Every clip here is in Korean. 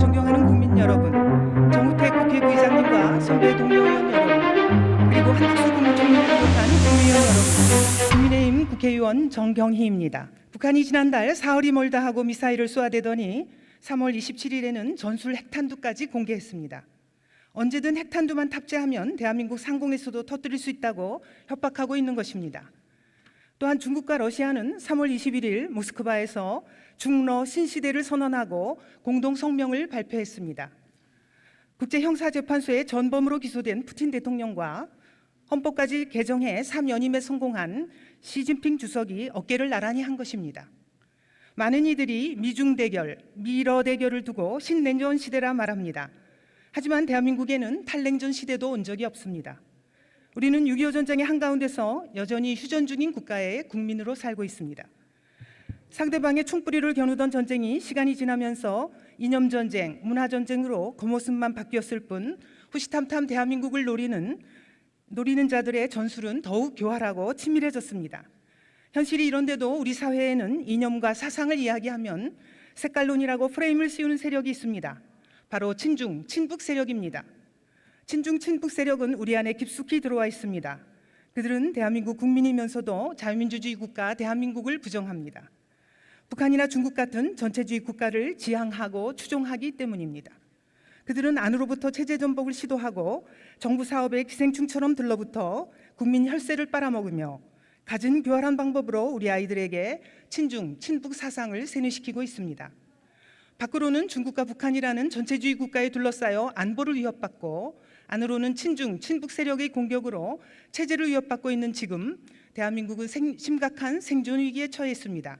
존경하는 국민 여러분, 정우택 국회부의장님과 선배 동료 의원 여러분, 그리고 한덕수 국무총리를 비롯한 국회의원 여러분, 국민의힘 국회의원 정경희입니다. 북한이 지난달 사흘이 멀다 하고 미사일을 쏘아대더니 3월 27일에는 전술 핵탄두까지 공개했습니다. 언제든 핵탄두만 탑재하면 대한민국 상공에서도 터뜨릴 수 있다고 협박하고 있는 것입니다. 또한 중국과 러시아는 3월 21일 모스크바에서 중러 신시대를 선언하고 공동 성명을 발표했습니다. 국제형사재판소의 전범으로 기소된 푸틴 대통령과 헌법까지 개정해 3연임에 성공한 시진핑 주석이 어깨를 나란히 한 것입니다. 많은 이들이 미중 대결, 미러 대결을 두고 신냉전 시대라 말합니다. 하지만 대한민국에는 탈냉전 시대도 온 적이 없습니다. 우리는 6.25 전쟁의 한가운데서 여전히 휴전 중인 국가의 국민으로 살고 있습니다. 상대방의 총뿌리를 겨누던 전쟁이 시간이 지나면서 이념 전쟁, 문화 전쟁으로 겉모습만 바뀌었을 뿐 후시탐탐 대한민국을 노리는 노리는 자들의 전술은 더욱 교활하고 치밀해졌습니다. 현실이 이런데도 우리 사회에는 이념과 사상을 이야기하면 색깔론이라고 프레임을 씌우는 세력이 있습니다. 바로 친중, 친북 세력입니다. 친중 친북 세력은 우리 안에 깊숙이 들어와 있습니다. 그들은 대한민국 국민이면서도 자유민주주의 국가 대한민국을 부정합니다. 북한이나 중국 같은 전체주의 국가를 지향하고 추종하기 때문입니다. 그들은 안으로부터 체제 전복을 시도하고 정부 사업에 기생충처럼 들러붙어 국민 혈세를 빨아먹으며 갖은 교활한 방법으로 우리 아이들에게 친중, 친북 사상을 세뇌시키고 있습니다. 밖으로는 중국과 북한이라는 전체주의 국가에 둘러싸여 안보를 위협받고 안으로는 친중, 친북 세력의 공격으로 체제를 위협받고 있는 지금 대한민국은 생- 심각한 생존 위기에 처해 있습니다.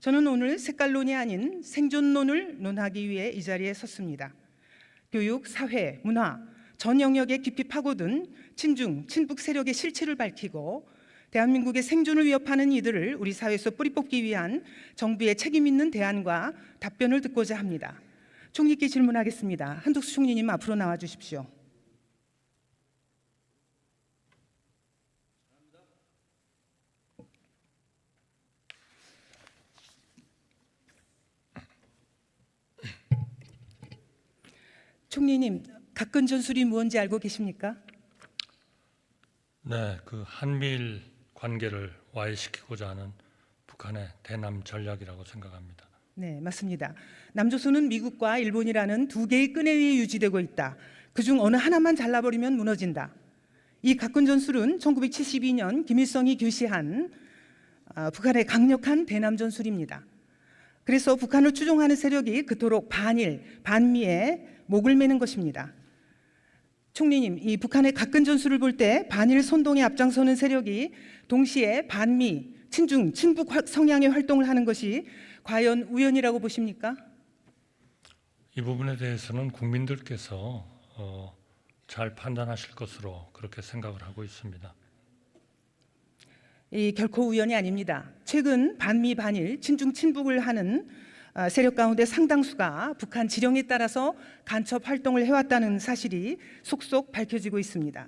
저는 오늘 색깔론이 아닌 생존론을 논하기 위해 이 자리에 섰습니다. 교육, 사회, 문화 전 영역에 깊이 파고든 친중, 친북 세력의 실체를 밝히고 대한민국의 생존을 위협하는 이들을 우리 사회에서 뿌리 뽑기 위한 정부의 책임 있는 대안과 답변을 듣고자 합니다. 총리께 질문하겠습니다. 한덕수 총리님 앞으로 나와 주십시오. 총리님, 각근 전술이 무언지 알고 계십니까? 네, 그 한미일 관계를 와해시키고자 하는 북한의 대남 전략이라고 생각합니다. 네, 맞습니다. 남조선은 미국과 일본이라는 두 개의 끈에 의해 유지되고 있다. 그중 어느 하나만 잘라버리면 무너진다. 이 각군 전술은 1972년 김일성이 교시한 아, 북한의 강력한 대남 전술입니다. 그래서 북한을 추종하는 세력이 그토록 반일, 반미에 목을 매는 것입니다. 총리님, 이 북한의 각근 전술을 볼 때 반일 선동에 앞장서는 세력이 동시에 반미, 친중, 친북 활- 성향의 활동을 하는 것이 과연 우연이라고 보십니까? 이 부분에 대해서는 국민들께서 어, 잘 판단하실 것으로 그렇게 생각을 하고 있습니다. 이 결코 우연이 아닙니다. 최근 반미 반일 친중 친북을 하는 아, 세력 가운데 상당수가 북한 지령에 따라서 간첩 활동을 해왔다는 사실이 속속 밝혀지고 있습니다.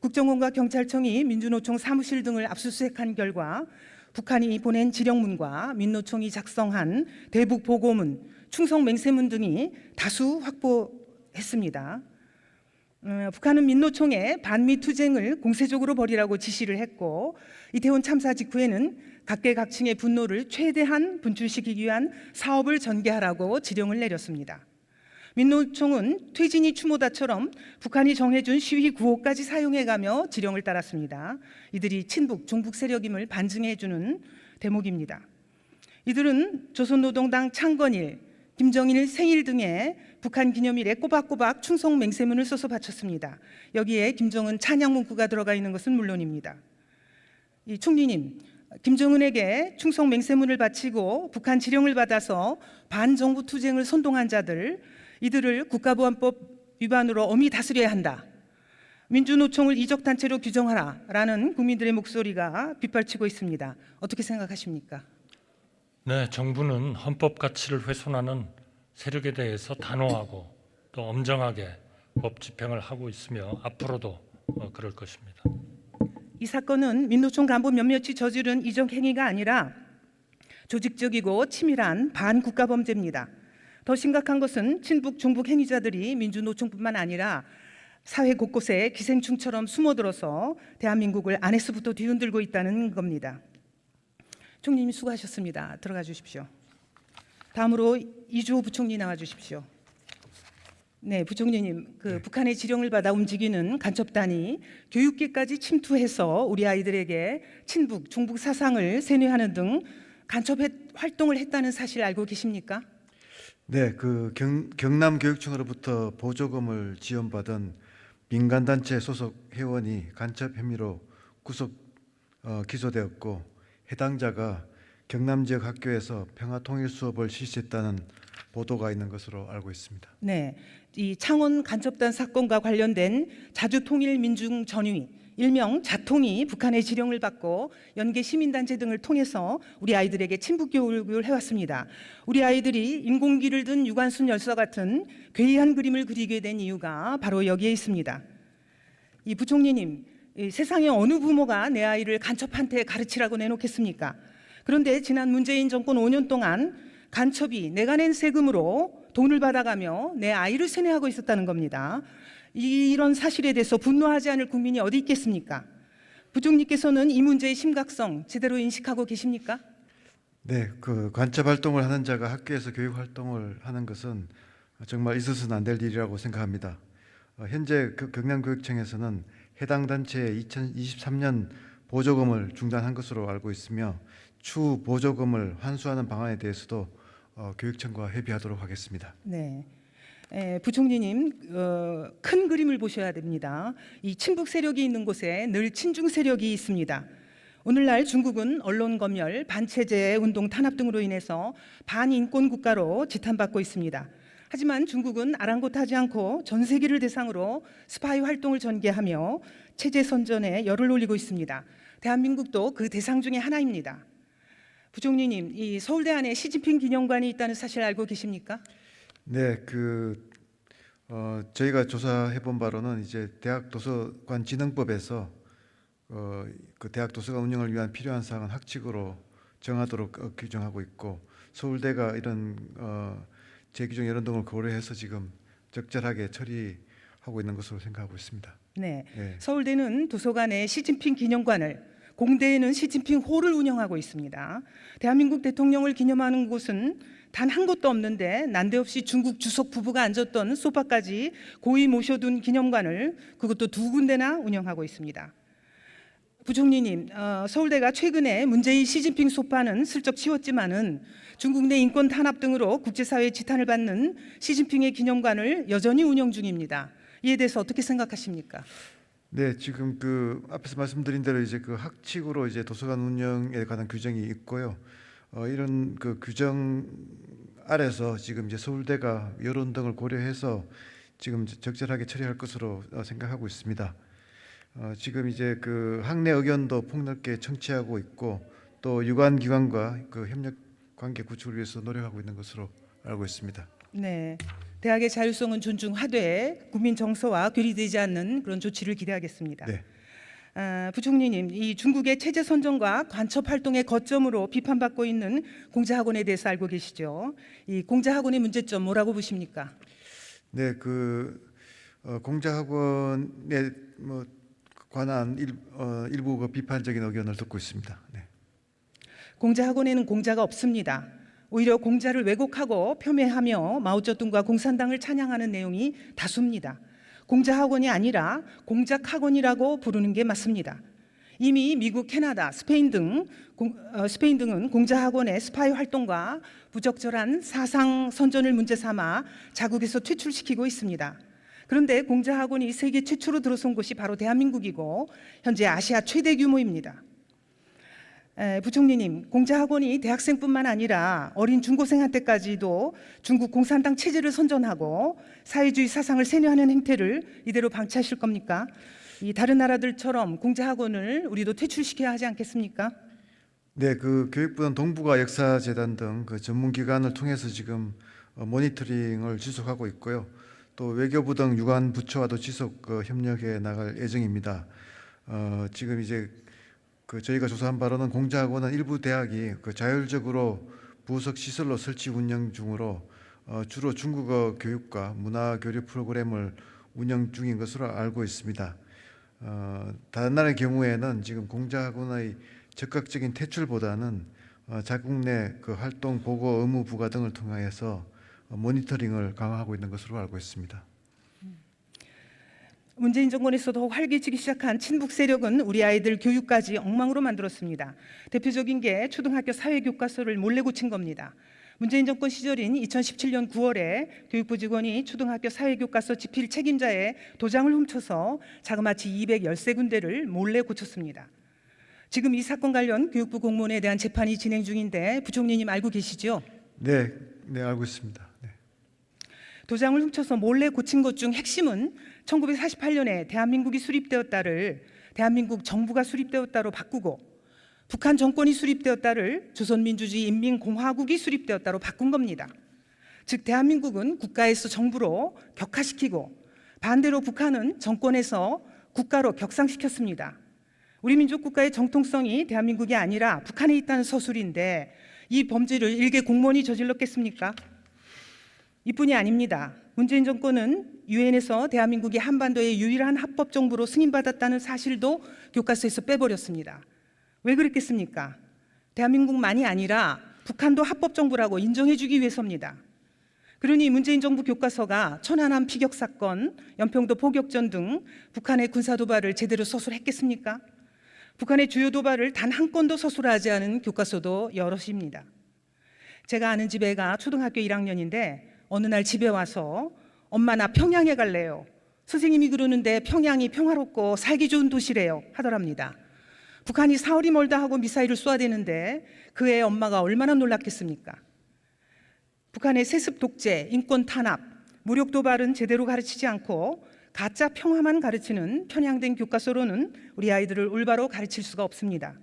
국정원과 경찰청이 민주노총 사무실 등을 압수수색한 결과 북한이 보낸 지령문과 민노총이 작성한 대북 보고문, 충성 맹세문 등이 다수 확보했습니다. 어, 북한은 민노총에 반미 투쟁을 공세적으로 벌이라고 지시를 했고 이태원 참사 직후에는 각계각층의 분노를 최대한 분출시키기 위한 사업을 전개하라고 지령을 내렸습니다. 민노총은 퇴진이 추모다처럼 북한이 정해준 시위 구호까지 사용해가며 지령을 따랐습니다. 이들이 친북, 종북 세력임을 반증해주는 대목입니다. 이들은 조선노동당 창건일, 김정일 생일 등의 북한 기념일에 꼬박꼬박 충성 맹세문을 써서 바쳤습니다. 여기에 김정은 찬양 문구가 들어가 있는 것은 물론입니다. 이 총리님, 김정은에게 충성 맹세문을 바치고 북한 지령을 받아서 반정부 투쟁을 선동한 자들, 이들을 국가보안법 위반으로 엄히 다스려야 한다. 민주노총을 이적 단체로 규정하라라는 국민들의 목소리가 빗발치고 있습니다. 어떻게 생각하십니까? 네, 정부는 헌법 가치를 훼손하는 세력에 대해서 단호하고 또 엄정하게 법 집행을 하고 있으며 앞으로도 어, 그럴 것입니다. 이 사건은 민노총 간부 몇몇이 저지른 이적 행위가 아니라 조직적이고 치밀한 반국가 범죄입니다. 더 심각한 것은 친북 중북 행위자들이 민주노총뿐만 아니라 사회 곳곳에 기생충처럼 숨어들어서 대한민국을 안에서부터 뒤흔들고 있다는 겁니다. 총리님 수고하셨습니다. 들어가 주십시오. 다음으로 이주호 부총리 나와 주십시오. 네, 부총리님, 그 북한의 지령을 받아 움직이는 간첩단이 교육계까지 침투해서 우리 아이들에게 친북, 중북 사상을 세뇌하는 등 간첩 활동을 했다는 사실 알고 계십니까? 네, 그 경, 경남 교육청으로부터 보조금을 지원받은 민간 단체 소속 회원이 간첩 혐의로 구속 어, 기소되었고 해당자가 경남 지역 학교에서 평화 통일 수업을 실시했다는 보도가 있는 것으로 알고 있습니다. 네, 이 창원 간첩단 사건과 관련된 자주통일민중 전위 일명 자통이 북한의 지령을 받고 연계 시민단체 등을 통해서 우리 아이들에게 친북 교육을 해왔습니다. 우리 아이들이 인공기를 든 유관순 열사 같은 괴이한 그림을 그리게 된 이유가 바로 여기에 있습니다. 이 부총리님, 이 세상에 어느 부모가 내 아이를 간첩한테 가르치라고 내놓겠습니까? 그런데 지난 문재인 정권 5년 동안 간첩이 내가 낸 세금으로 돈을 받아가며 내 아이를 세뇌하고 있었다는 겁니다. 이- 이런 사실에 대해서 분노하지 않을 국민이 어디 있겠습니까? 부총리께서는 이 문제의 심각성 제대로 인식하고 계십니까? 네, 그 간첩 활동을 하는 자가 학교에서 교육 활동을 하는 것은 정말 있어서는 안 될 일이라고 생각합니다. 어, 현재 그 경남교육청에서는 해당 단체의 2023년 보조금을 중단한 것으로 알고 있으며 추후 보조금을 환수하는 방안에 대해서도 어, 교육청과 협의하도록 하겠습니다. 네. 에, 부총리님 어, 큰 그림을 보셔야 됩니다. 이 친북 세력이 있는 곳에 늘 친중 세력이 있습니다. 오늘날 중국은 언론 검열, 반체제 운동 탄압 등으로 인해서 반인권 국가로 지탄받고 있습니다. 하지만 중국은 아랑곳하지 않고 전 세계를 대상으로 스파이 활동을 전개하며 체제 선전에 열을 올리고 있습니다. 대한민국도 그 대상 중에 하나입니다. 부총리님, 이 서울대 안에 시진핑 기념관이 있다는 사실 알고 계십니까? 네, 그 어, 저희가 조사해 본 바로는 이제 대학 도서관 진흥법에서 어, 그 대학 도서관 운영을 위한 필요한 사항은 학칙으로 정하도록 어, 규정하고 있고 서울대가 이런 어, 재규정 이런 등을 고려해서 지금 적절하게 처리하고 있는 것으로 생각하고 있습니다. 네. 네. 서울대는 도서관에 시진핑 기념관을 공대에는 시진핑 홀을 운영하고 있습니다. 대한민국 대통령을 기념하는 곳은 단 한 곳도 없는데 난데없이 중국 주석 부부가 앉았던 소파까지 고이 모셔둔 기념관을 그것도 두 군데나 운영하고 있습니다. 부총리님, 어, 서울대가 최근에 문재인 시진핑 소파는 슬쩍 치웠지만은 중국 내 인권 탄압 등으로 국제사회의 지탄을 받는 시진핑의 기념관을 여전히 운영 중입니다. 이에 대해서 어떻게 생각하십니까? 네, 지금 그 앞에서 말씀드린 대로 이제 그 학칙으로 이제 도서관 운영에 관한 규정이 있고요. 어, 이런 그 규정 아래서 지금 이제 서울대가 여론 등을 고려해서 지금 적절하게 처리할 것으로 어, 생각하고 있습니다. 어, 지금 이제 그 학내 의견도 폭넓게 청취하고 있고 또 유관 기관과 그 협력 관계 구축을 위해서 노력하고 있는 것으로 알고 있습니다. 네. 대학의 자율성은 존중하되 국민 정서와 괴리되지 않는 그런 조치를 기대하겠습니다. 네. 아, 부총리님, 이 중국의 체제 선전과 간첩 활동의 거점으로 비판받고 있는 공자학원에 대해서 알고 계시죠? 이 공자학원의 문제점 뭐라고 보십니까? 네, 그 어, 공자학원에 뭐 관한 일, 어, 일부 그 비판적인 의견을 듣고 있습니다. 네. 공자학원에는 공자가 없습니다. 오히려 공자를 왜곡하고 폄훼하며 마오쩌둥과 공산당을 찬양하는 내용이 다수입니다. 공자 학원이 아니라 공작 학원이라고 부르는 게 맞습니다. 이미 미국, 캐나다, 스페인 등 공- 어, 스페인 등은 공자 학원의 스파이 활동과 부적절한 사상 선전을 문제 삼아 자국에서 퇴출시키고 있습니다. 그런데 공자 학원이 세계 최초로 들어선 곳이 바로 대한민국이고 현재 아시아 최대 규모입니다. 에, 부총리님, 공자 학원이 대학생뿐만 아니라 어린 중고생한테까지도 중국 공산당 체제를 선전하고 사회주의 사상을 세뇌하는 행태를 이대로 방치하실 겁니까? 이 다른 나라들처럼 공자 학원을 우리도 퇴출시켜야 하지 않겠습니까? 네, 그 교육부는 동북아 역사 재단 등 그 전문 기관을 통해서 지금 어, 모니터링을 지속하고 있고요. 또 외교부 등 유관 부처와도 지속 그 협력해 나갈 예정입니다. 어, 지금 이제 그 저희가 조사한 바로는 공자학원은 일부 대학이 그 자율적으로 부석 시설로 설치 운영 중으로 어, 주로 중국어 교육과 문화 교류 프로그램을 운영 중인 것으로 알고 있습니다. 어, 다른 나라의 경우에는 지금 공자학원의 적극적인 퇴출보다는 어, 자국 내 그 활동 보고 의무 부과 등을 통하여서 어, 모니터링을 강화하고 있는 것으로 알고 있습니다. 문재인 정권에서 더욱 활기치기 시작한 친북 세력은 우리 아이들 교육까지 엉망으로 만들었습니다. 대표적인 게 초등학교 사회교과서를 몰래 고친 겁니다. 문재인 정권 시절인 2017년 9월에 교육부 직원이 초등학교 사회교과서 집필 책임자의 도장을 훔쳐서 자그마치 213군데를 몰래 고쳤습니다. 지금 이 사건 관련 교육부 공무원에 대한 재판이 진행 중인데 부총리님 알고 계시죠? 네, 네 알고 있습니다. 네. 도장을 훔쳐서 몰래 고친 것 중 핵심은 1948년에 대한민국이 수립되었다를 대한민국 정부가 수립되었다로 바꾸고 북한 정권이 수립되었다를 조선민주주의 인민공화국이 수립되었다로 바꾼 겁니다. 즉 대한민국은 국가에서 정부로 격화시키고 반대로 북한은 정권에서 국가로 격상시켰습니다. 우리 민족 국가의 정통성이 대한민국이 아니라 북한에 있다는 서술인데 이 범죄를 일개 공무원이 저질렀겠습니까? 이뿐이 아닙니다. 문재인 정권은 유엔에서 대한민국이 한반도의 유일한 합법 정부로 승인받았다는 사실도 교과서에서 빼버렸습니다. 왜 그랬겠습니까? 대한민국만이 아니라 북한도 합법 정부라고 인정해주기 위해서입니다. 그러니 문재인 정부 교과서가 천안함 피격 사건, 연평도 포격전 등 북한의 군사 도발을 제대로 서술했겠습니까? 북한의 주요 도발을 단 한 건도 서술하지 않은 교과서도 여럿입니다. 제가 아는 집 애가 초등학교 1학년인데 어느 날 집에 와서 엄마 나 평양에 갈래요. 선생님이 그러는데 평양이 평화롭고 살기 좋은 도시래요 하더랍니다. 북한이 사흘이 멀다 하고 미사일을 쏘아대는데 그애 엄마가 얼마나 놀랐겠습니까? 북한의 세습 독재, 인권 탄압, 무력 도발은 제대로 가르치지 않고 가짜 평화만 가르치는 편향된 교과서로는 우리 아이들을 올바로 가르칠 수가 없습니다.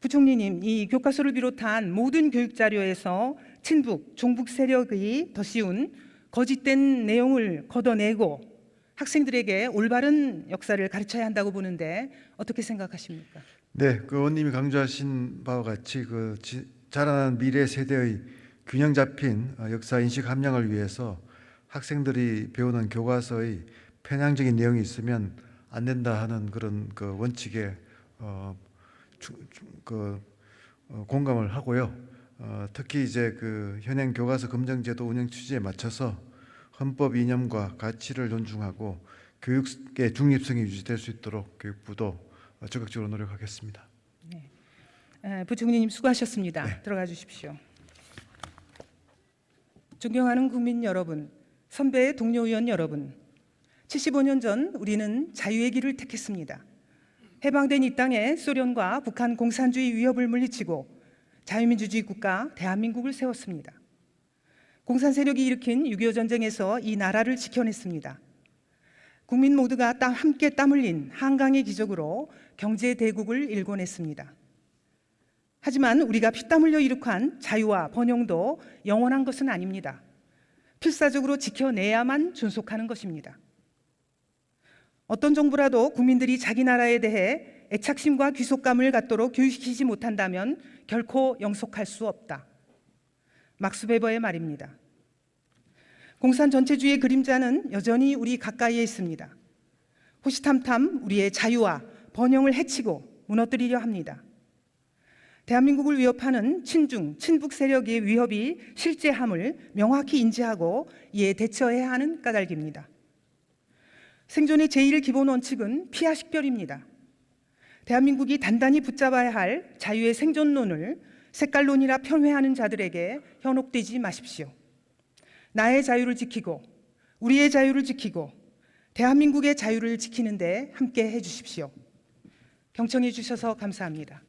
부총리님, 이 교과서를 비롯한 모든 교육 자료에서 친북, 종북 세력의 더 씌운 거짓된 내용을 걷어내고 학생들에게 올바른 역사를 가르쳐야 한다고 보는데 어떻게 생각하십니까? 네, 그 의원님이 강조하신 바와 같이 그 지, 자라나는 미래 세대의 균형 잡힌 어, 역사 인식 함량을 위해서 학생들이 배우는 교과서의 편향적인 내용이 있으면 안 된다 하는 그런 그 원칙에 어, 주, 주, 그 어, 공감을 하고요. 어, 특히 이제 그 현행 교과서 검정제도 운영 취지에 맞춰서 헌법 이념과 가치를 존중하고 교육의 중립성이 유지될 수 있도록 교육부도 어, 적극적으로 노력하겠습니다. 에, 부총리님 수고하셨습니다. 들어가 주십시오. 존경하는 국민 여러분, 선배의 동료 의원 여러분, 75년 전 우리는 자유의 길을 택했습니다. 해방된 이 땅에 소련과 북한 공산주의 위협을 물리치고 자유민주주의 국가 대한민국을 세웠습니다. 공산 세력이 일으킨 6.25 전쟁에서 이 나라를 지켜냈습니다. 국민 모두가 땀, 함께 땀 흘린 한강의 기적으로 경제 대국을 일궈냈습니다. 하지만 우리가 피땀 흘려 이룩한 자유와 번영도 영원한 것은 아닙니다. 필사적으로 지켜내야만 존속하는 것입니다. 어떤 정부라도 국민들이 자기 나라에 대해 애착심과 귀속감을 갖도록 교육시키지 못한다면 결코 영속할 수 없다. 막스 베버의 말입니다. 공산 전체주의의 그림자는 여전히 우리 가까이에 있습니다. 호시탐탐 우리의 자유와 번영을 해치고 무너뜨리려 합니다. 대한민국을 위협하는 친중, 친북 세력의 위협이 실제함을 명확히 인지하고 이에 대처해야 하는 까닭입니다. 생존의 제1 기본 원칙은 피하 식별입니다. 대한민국이 단단히 붙잡아야 할 자유의 생존론을 색깔론이라 편회하는 자들에게 현혹되지 마십시오. 나의 자유를 지키고 우리의 자유를 지키고 대한민국의 자유를 지키는데 함께 해 주십시오. 경청해 주셔서 감사합니다.